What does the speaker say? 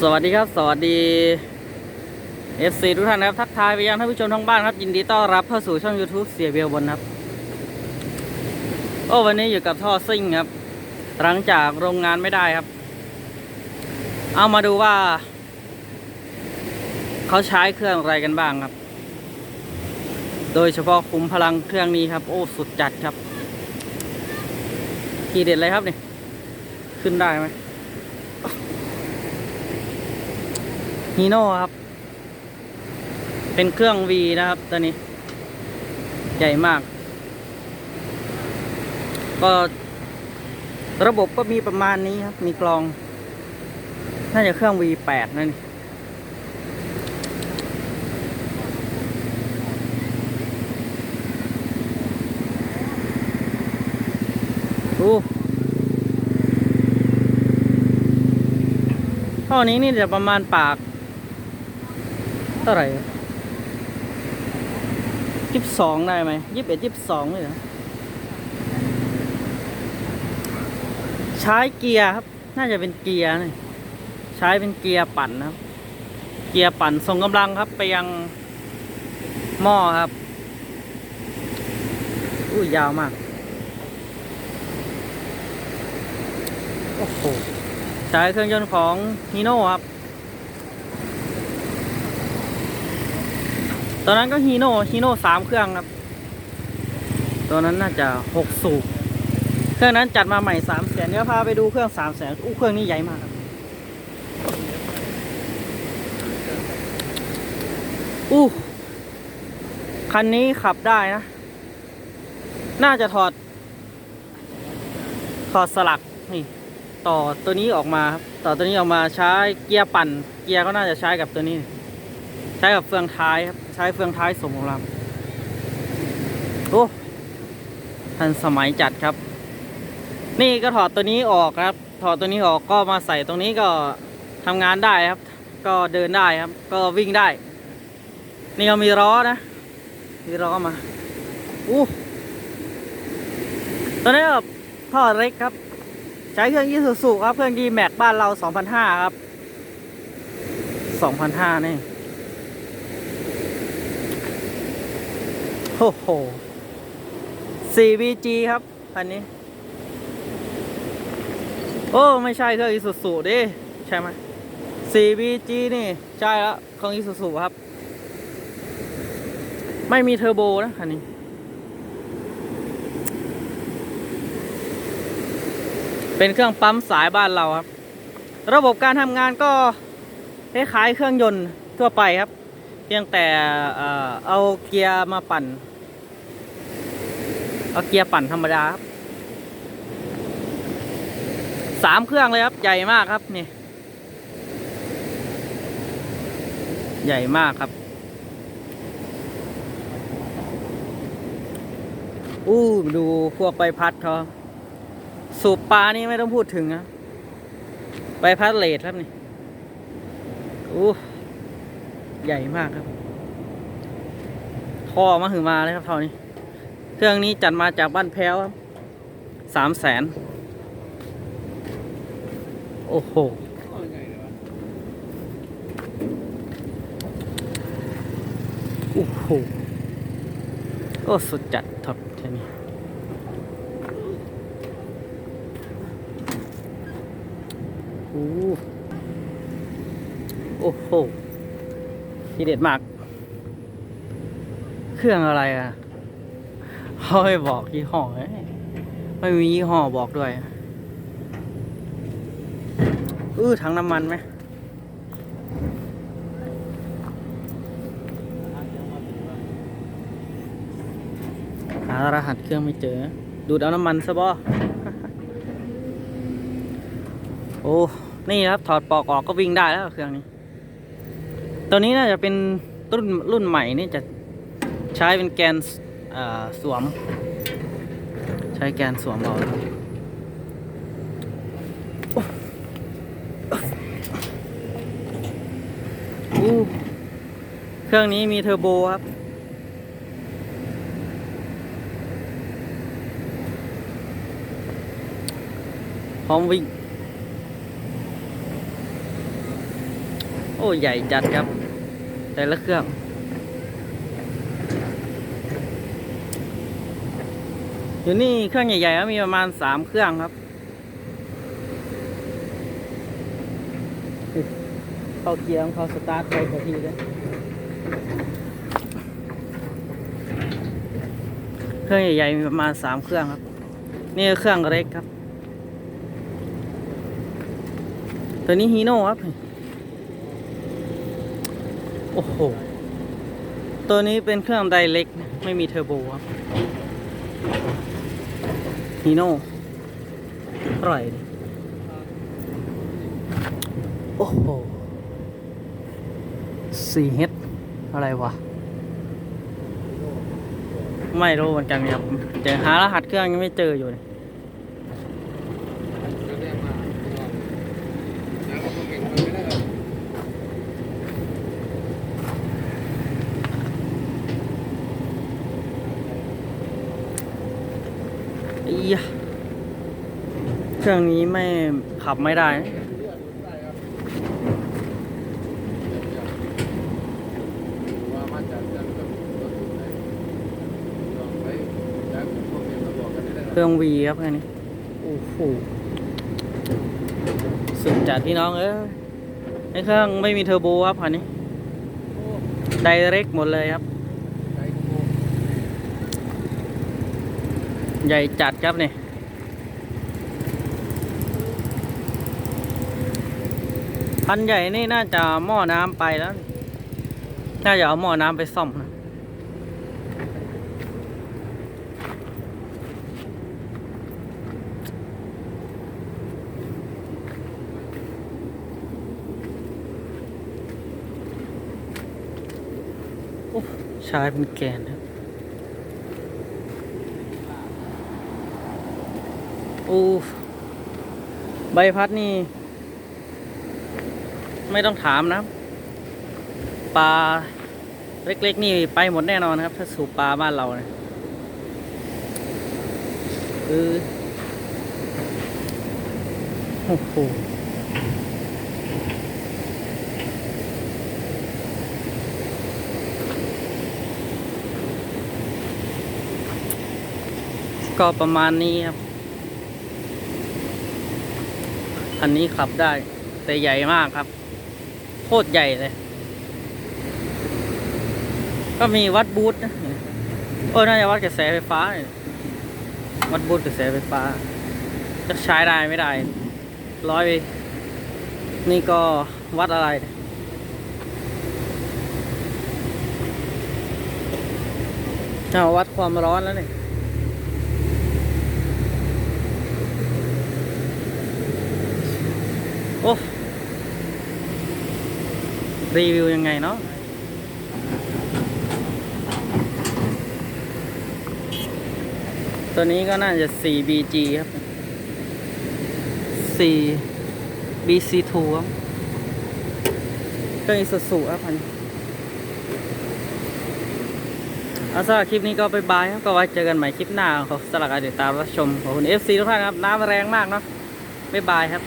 สวัสดีครับ สวัสดี FC ทุกท่านนะครับ ทักทายไปยังท่านผู้ชมทั้งบ้านครับ ยินดีต้อนรับเข้าสู่ช่อง YouTube เสียเบลบนครับ โอ้วันนี้อยู่กับท่อซิ่งครับ หลังจากโรงงานไม่ได้ครับ เอามาดูว่า เขาใช้เครื่องอะไรกันบ้างครับ โดยเฉพาะคุมพลังเครื่องนี้ครับ โอ้สุดจัดครับทีเด็ดเลยครับนี่ขึ้นได้ไหม ฮีโน่ครับ เป็นเครื่อง V นะครับตัวนี้ ใหญ่มาก ก็ระบบก็มีประมาณนี้ครับ มีกลอง น่าจะเครื่อง V8 นั่นนี่ดูท่อนี้นี่จะประมาณปาก เท่าไหร่ยี่สิบสองได้ไหมยี่สิบเอ็ดยี่สิบสองเลยเหรอใช้เกียร์ครับ น่าจะเป็นเกียร์นี่ใช้เป็นเกียร์ปั่นนะครับ เกียร์ปั่นส่งกำลังครับไปยังหม้อครับอุ้ยยาวมาก โอ้โห ใช้เครื่องยนต์ของฮีโน่ครับ ตอนนั้นก็ฮีโน่ฮีโน่สามเครื่องครับตัวนั้นน่าจะหกสูบเครื่องนั้นจัดมาใหม่สามแสนเดี๋ยวพาไปดูเครื่องสามแสนอู้เครื่องนี้ใหญ่มากครับอู้คันนี้ขับได้นะ น่าจะถอด ถอดสลักนี่ ต่อตัวนี้ออกมาครับต่อตัวนี้ออกมาใช้เกียร์ปั่น เกียร์ก็น่าจะใช้กับตัวนี้ ใช้กับเฟืองท้ายครับ ช้เฟืองท้ายส่งของเราโอ้ทันสมัยจัดครับ นี่ก็ถอดตัวนี้ออกครับ ถอดตัวนี้ออกก็มาใส่ตรงนี้ก็ทำงานได้ครับ ก็เดินได้ครับ ก็วิ่งได้ นี่ก็มีล้อนะ มีล้อมาอู้ตัวนี้แบบท่อเล็กครับ ใช้เครื่องยีสุสุครับ เครื่องดีแม็กบ้านเรา2,500ครับ2,500นี่ โอ้โห 4VG ครับคันนี้ โอ้ ไม่ใช่เครื่องอีสุสุดิ ใช่ไหม 4VG นี่ ใช่แล้วเครื่องอีสุสุครับ ไม่มีเทอร์โบนะคันนี้เป็นเครื่องปั๊มสายบ้านเราครับ ระบบการทำงานก็คล้ายๆเครื่องยนต์ทั่วไปครับ เพียงแต่เอาเกียร์มาปั่น เอาเกียร์ปั่นธรรมดาครับสามเครื่องเลยครับ ใหญ่มากครับนี่ ใหญ่มากครับอู้ดูพวกใบพัดเขาสูบปลานี่ไม่ต้องพูดถึงนะใบพัดเลดครับนี่อู้ใหญ่มากครับท่อมาหือมาเลยครับท่อนี้ เครื่องนี้จัดมาจากบ้านแพ้วสามแสนโอ้โห โอ้โห โอ้สุดจัดท็อปแค่นี้โอ้โอ้โหทีเด็ดมาก เครื่องอะไรอะ เขาไม่บอกยี่ห้อไม่มียี่ห้อบอกด้วยอื้อถังน้ำมันไหมหารหัสเครื่องไม่เจอ ดูดเอาน้ำมันซะบ่โอ้ นี่ครับ ถอดปลอกออกก็วิ่งได้แล้วเครื่องนี้ ตัวนี้น่าจะเป็นรุ่นรุ่นใหม่นี่จะใช้เป็นแกน ส่วม ใช้แกนสวมเอาเครื่องนี้มีเทอร์โบครับพร้อมวิ่ง โอ้ ใหญ่จัดครับ แต่ละเครื่อง อยู่นี่เครื่องใหญ่ๆก็มีประมาณสามเครื่องครับ เข้าเกียร์เข้าสตาร์ทไปกทีเลยเครื่องใหญ่ๆมีประมาณสามเครื่องครับ นี่เครื่องเล็กครับ ตัวนี้ฮีโน่ครับ โอ้โห ตัวนี้เป็นเครื่องไดเล็ก ไม่มีเทอร์โบครับ ฮีโน่อร่อย โอ้โหซีเฮดอะไรวะ ไม่รู้เหมือนกันครับเจอหารหัสเครื่องยังไม่เจออยู่เลย ก็เรียกมาแล้วก็คอมเมนต์มาไม่ได้หรอก อียะเค รื่องนี้ไม่ขับไม่ได้นะว่ามาจากจันทร์ก็รถไหนลองไปแล้วคอมเมนต์มาบอกกันได้ เครื่องวีครับแค่นี้ โอ้โหสุดจัดพี่น้องเอ้ยไอเครื่องไม่มีเทอร์โบครับคันนี้ ไดเรกหมดเลยครับใจโง่ใหญ่จัดครับเนี่ย คันใหญ่นี่น่าจะหม้อน้ำไปแล้ว น่าจะเอาหม้อน้ำไปซ่อมนะโอ้ใช้เป็นแกนครับโอ้ใบพัดนี่ ไม่ต้องถามนะปลาเล็กๆ นี่ไปหมดแน่นอนครับ ถ้าสู่ปลาบ้านเราเนี่ยคือโอ้โหก็ประมาณนี้ครับ อันนี้ขับได้ แต่ใหญ่มากครับ คตรใหญ่เลย ก็มีวัดบูทนะโอ้น่าจะวัดกระแสไฟฟ้าเนี่ยวัดบูทกระแสไฟฟ้า จะใช้ได้ไม่ได้ ร้อยนี่ก็วัดอะไรเนี่ยเอาวัดความร้อนแล้วเนี่ยโอ้ รีวิวยังไงเนาะตัวนี้ก็น่าจะ 4BG ครับ 4BC2 ครับเครื่องอิสุสุครับพันเอาสำหรับคลิปนี้ก็บายบายครับ ก็ไว้เจอกันใหม่คลิปหน้าขอสำหรับการติดตามรับชม ขอบคุณ FC ทุกท่านครับ น้ำแรงมากเนาะบ๊ายบายครับ